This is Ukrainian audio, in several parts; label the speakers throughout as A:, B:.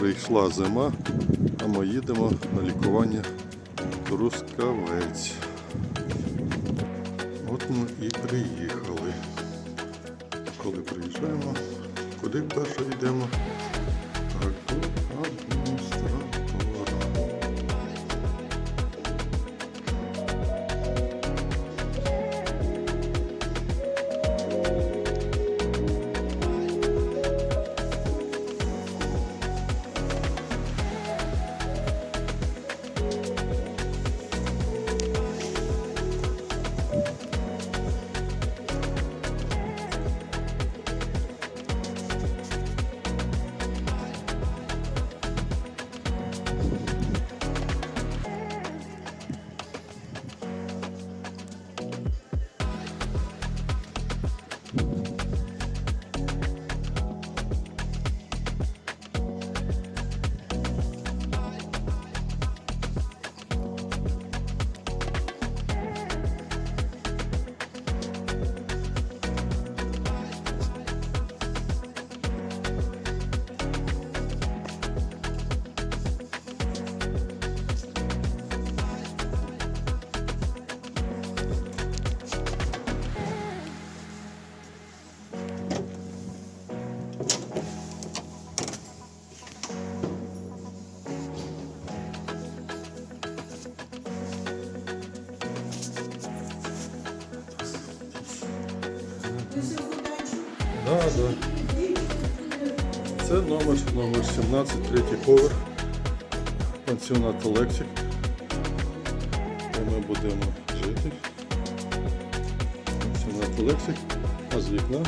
A: прийшла зима, а ми їдемо на лікування Рускавець. От ми і приїхали. Коли приїжджаємо, куди перше йдемо? Це номер, номер 17, третій поверх. Пансіонат Олексік. Де ми будемо жити. Пансіонат Олексік. А з вікна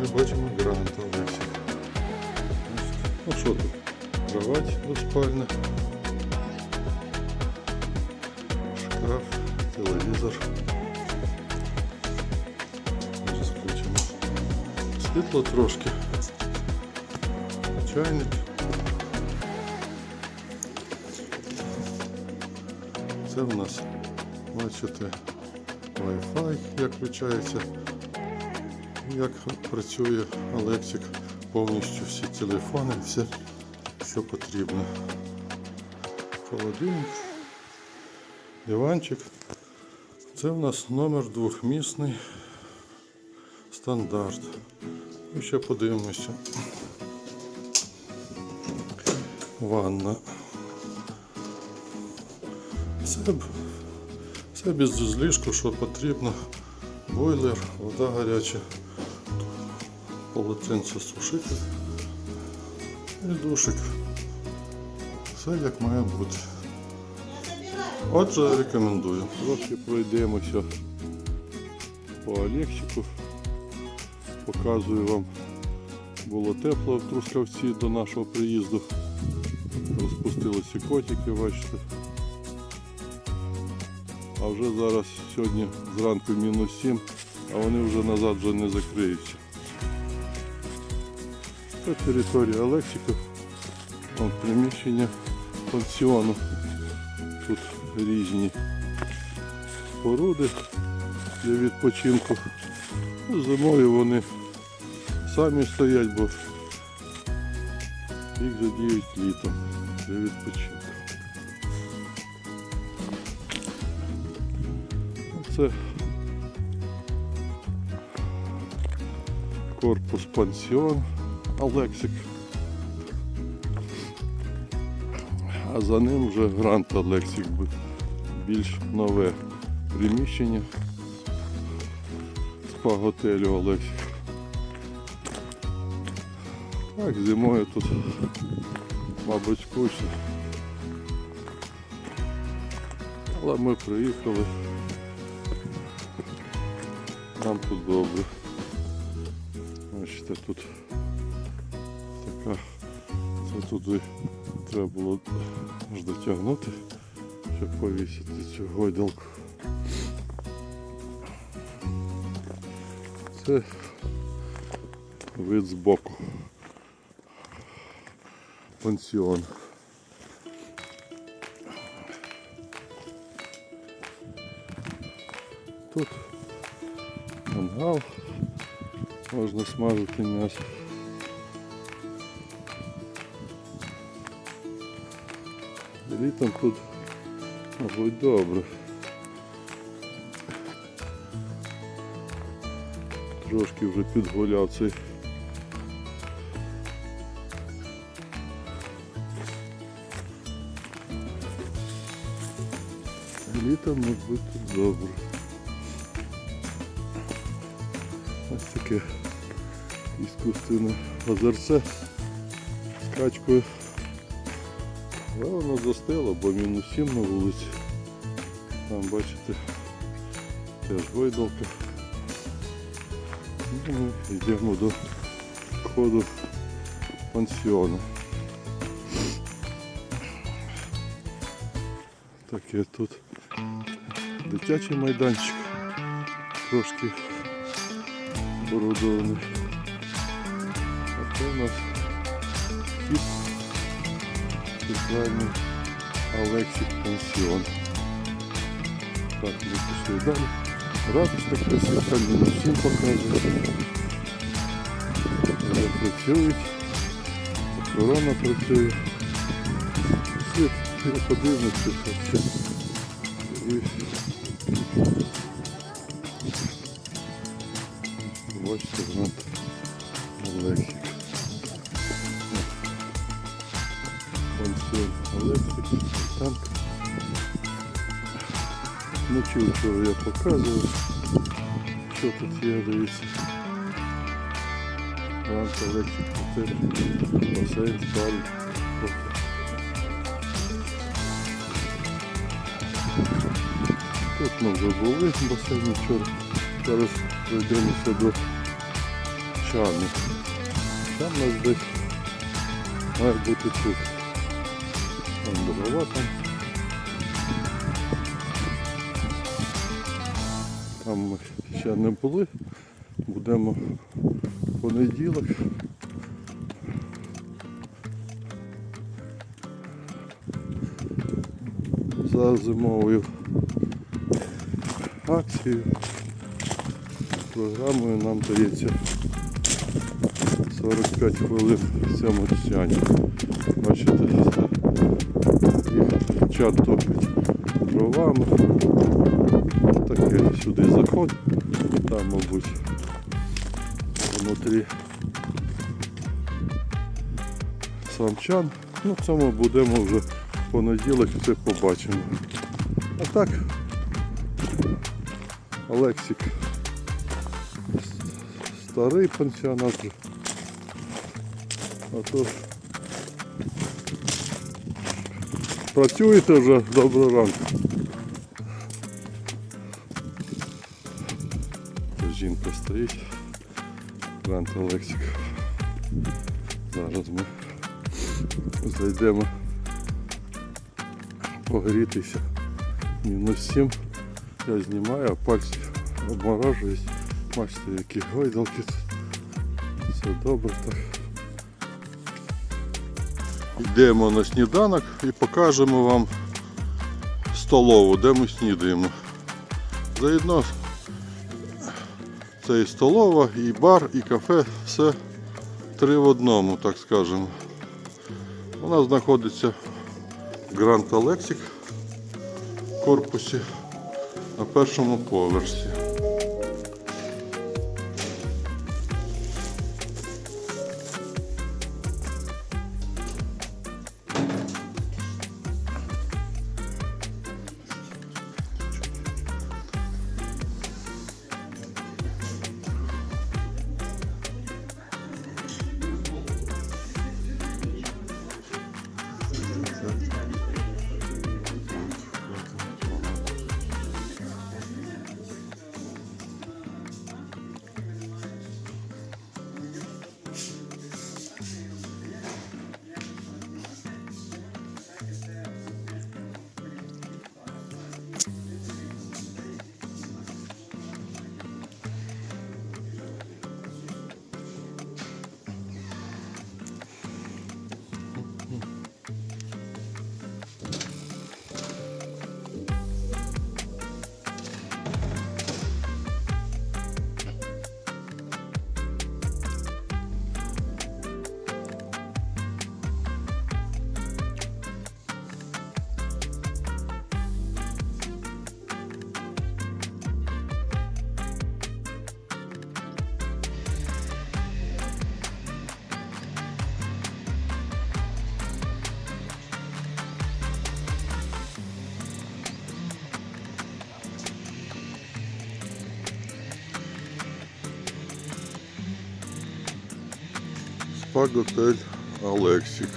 A: ми бачимо Грант Олексік. Ну що тут? Кровать двоспальна. Шкаф, телевізор. Зараз включимо. Світло трошки. Чайник. Це в нас, бачите, Wi-Fi, як включається, як працює Алексик, повністю всі телефони, все, що потрібно. Холодильник, диванчик. Це в нас номер двохмісний стандарт. І ще подивимося. Ванна. Все, все без злишку, що потрібно. Бойлер, вода гаряча, полотенце сушити і душик. Все як має бути. Отже, рекомендую. Трохи пройдемося по Олексіку. Показую вам. Було тепло в Трускавці до нашого приїзду. Розпустилися котики, бачите. А вже зараз сьогодні зранку мінус 7, а вони вже назад вже не закриються. Це територія Олексіка. Вон приміщення пансіону. Тут різні споруди для відпочинку. Ну, Зимою вони самі стоять, бо їх задіють літом для відпочинку. Це корпус пансіон Алексик. А за ним вже Грант Алексик, більш нове приміщення спа-готелю Олексік. Так, зимою тут, мабуть, скучно. Але ми приїхали. Нам тут добре. Бачите, тут така. Це туди треба було аж дотягнути, щоб повісити цю гойдалку. Це вид збоку. Пансіон. Тут мангал, можна смажити м'ясо. Літом тут, мабуть, добре. Трошки вже підгуляв цей. Літом, мабуть, тут добре. Ось таке іскусственне озерце з качкою. Але воно застило, бо мінус 7 на вулиці. Там бачите, теж гойдалка. Ну, ми йдемо до входу пансіону. Таке тут дитячий майданчик, трошки оборудований. А це у нас хід спеціальний Алексік пансіон. Так, ми пішли далі. Ратушка красива, там він всім показує. Вже працюють, охорона працює. Світ подивимося все. І бачите, грант Олексік. Пансіон Олексік, танк. Ну чув, що я показував. Що тут є, дивіться. Грант Олексік, готель, басейн, спальня. Тут ми вже були басейні вчора. Зараз пройдемося до чану. Чан у нас десь має бути тут. Там дрова там. Там ми ще не були. Будемо в понеділок. За зимовою акцією. Програмою нам дається 45 хвилин цьому чані. Бачите, їх чат топить дровами. Таке сюди заход, там, мабуть, внутрі сам чан. Ну, це ми будемо вже в понеділок все побачимо. А так, Олексік старий пансіонат. вже. А то ж працюєте вже доброго ранку. Тут жінка стоїть. Грант Олексік. Зараз ми зайдемо погрітися. Мінус 7. Я знімаю, пальці обморожують. Бачите, які гойдалки. Все добре так. Йдемо на сніданок і покажемо вам столову, де ми снідаємо. Заодно це і столова, і бар, і кафе, все три в одному, так скажемо. Вона знаходиться в Гранд Алексік корпусі на першому поверсі. Спа-готель Алексік.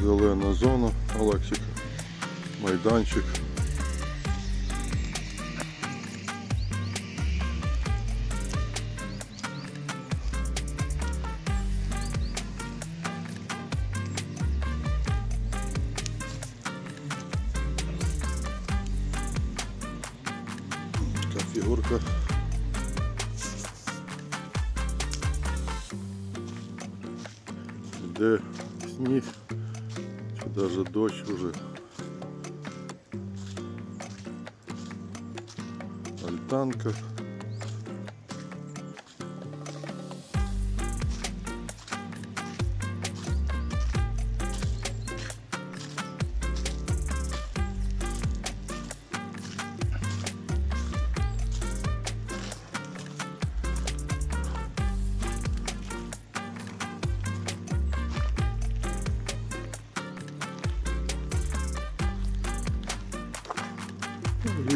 A: Зелена зона Алексіка, Майданчик. Така фігурка. Іде сніг, чи навіть дощ уже. Альтанка.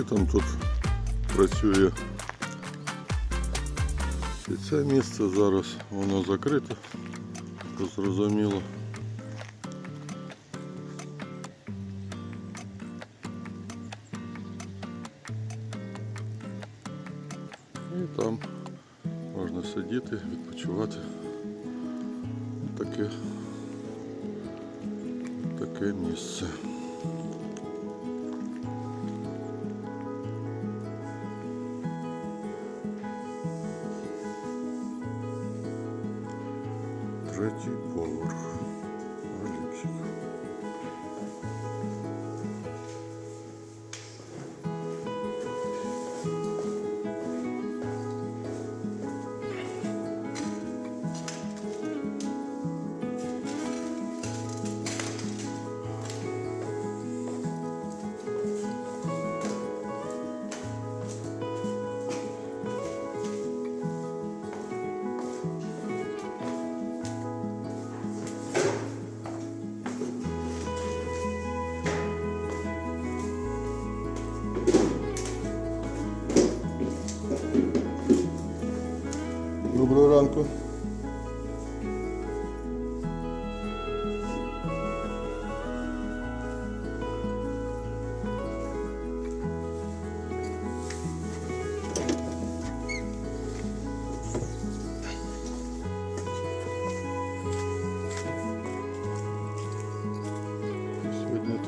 A: Літом тут працює і це місце зараз воно закрите, зрозуміло. І там можна сидіти, відпочивати. Таке, таке місце.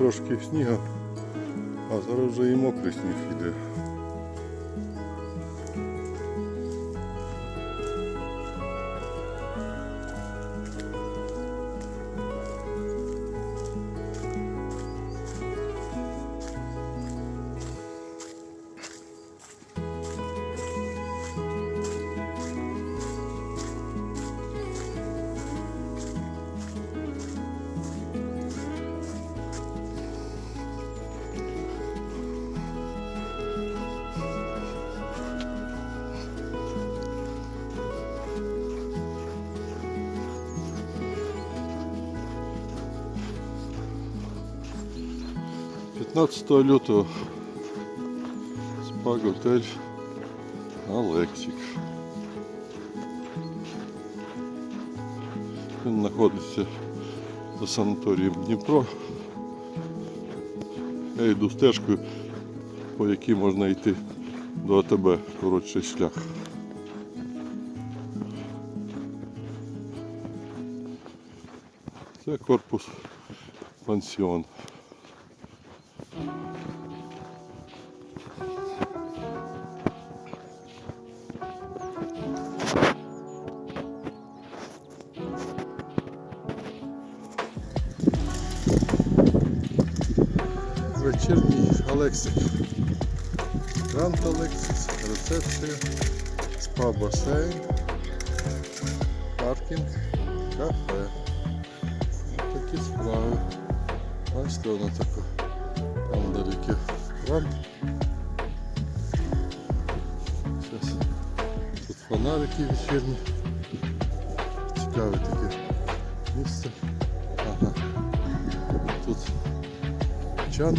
A: Трошки снігу, а зараз вже і мокрий сніг іде. П'ятнадцятого лютого спа-готель Алексік. Він знаходиться за санаторієм Дніпро. Я йду стежкою, по якій можна йти до АТБ коротший шлях. Це корпус пансіон. Вечірній Алексик. Грант Алексис, рецепція, спа-басейн, паркінг, кафе. Такі справи. Бачите, воно таке. Там далеке вам. Зараз тут фонарики вечірні. Цікаве таке місце. Ага. Тут чан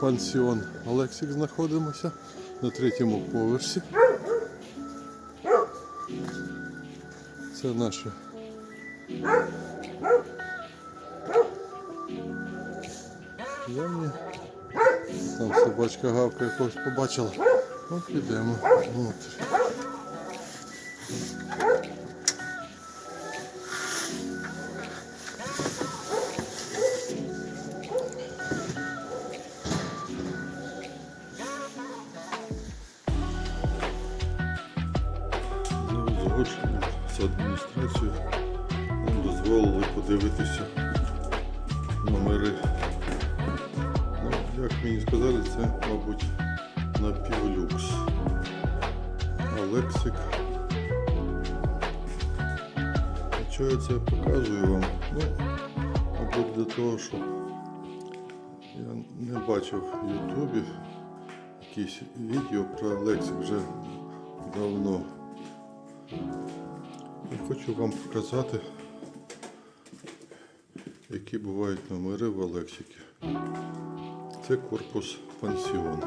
A: пансіон Олексік знаходимося на третьому поверсі. Це наше. Там собачка гавка якогось побачила. Ну, підемо внутрі. Я показую вам? Ну, мабуть, для того, що я не бачив в Ютубі якісь відео про Алексик вже давно. Я хочу вам показати, які бувають номери в Алексіки. Це корпус пансіону.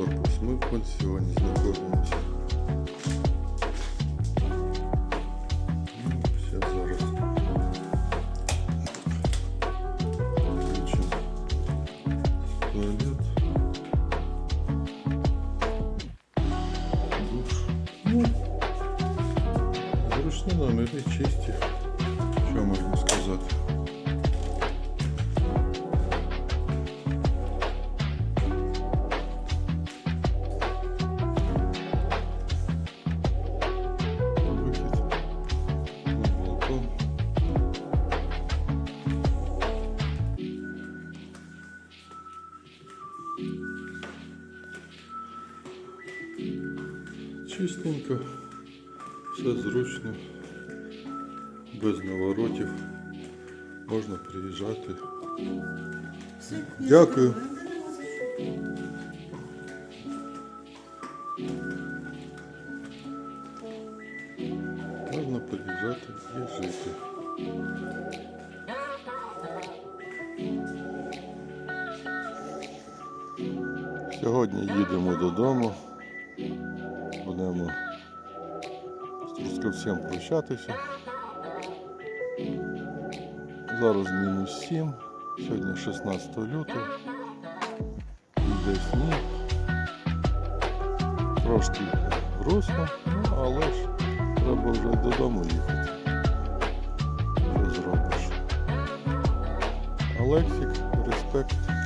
A: Корпус. Ми в пансіоні знаходимося. Чистенько, все зручно, без наворотів. Можна приїжджати. Дякую. Можна приїжджати і жити. Сьогодні їдемо додому. Будемо з Трускавцем прощатися. Зараз мінус 7, сьогодні 16 лютого. Іде сніг. Трошки грустно, ну, але ж треба вже додому їхати. Що зробиш? Алексік, респект.